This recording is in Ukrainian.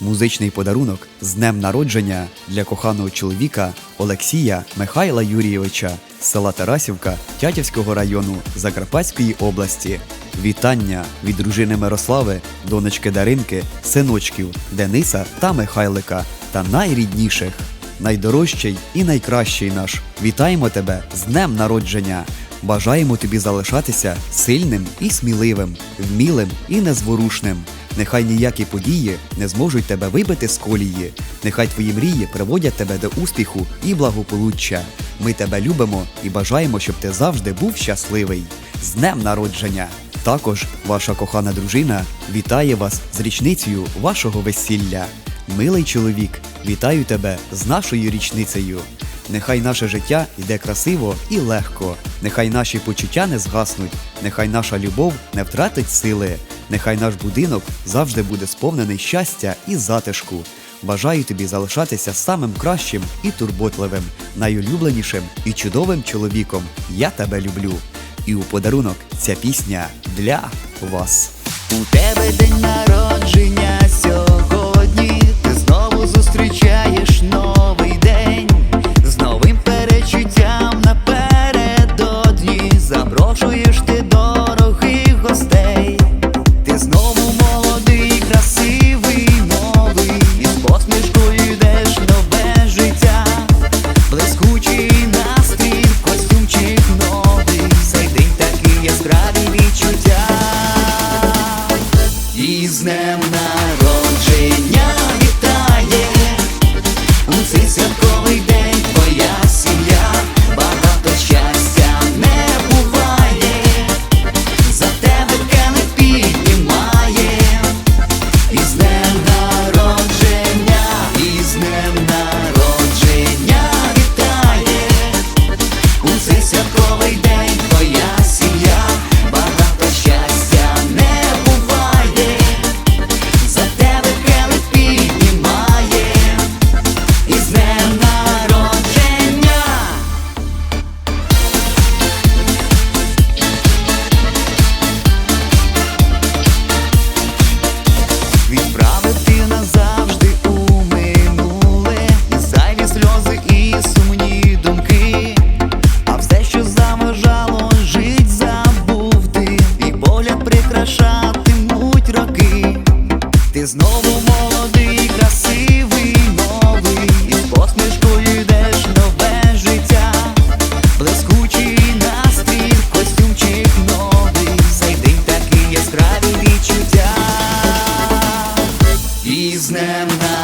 Музичний подарунок з днем народження для коханого чоловіка Олексія Михайла Юрійовича з села Тарасівка Тятівського району Закарпатської області. Вітання від дружини Мирослави, донечки Даринки, синочків Дениса та Михайлика та найрідніших. Найдорожчий і найкращий наш. Вітаємо тебе з днем народження! Бажаємо тобі залишатися сильним і сміливим, вмілим і незворушним. Нехай ніякі події не зможуть тебе вибити з колії. Нехай твої мрії приводять тебе до успіху і благополуччя. Ми тебе любимо і бажаємо, щоб ти завжди був щасливий. З днем народження! Також ваша кохана дружина вітає вас з річницею вашого весілля. Милий чоловік, вітаю тебе з нашою річницею. Нехай наше життя йде красиво і легко. Нехай наші почуття не згаснуть, нехай наша любов не втратить сили. Нехай наш будинок завжди буде сповнений щастя і затишку. Бажаю тобі залишатися самим кращим і турботливим, найулюбленішим і чудовим чоловіком. Я тебе люблю. І у подарунок ця пісня для вас. У тебе день народження цей святковий день Ти знову молодий, красивий, новий, і з посмішкою йдеш нове життя, блискучий настрій, костюмчик новий, зайди такі яскраві відчуття. І з ним народження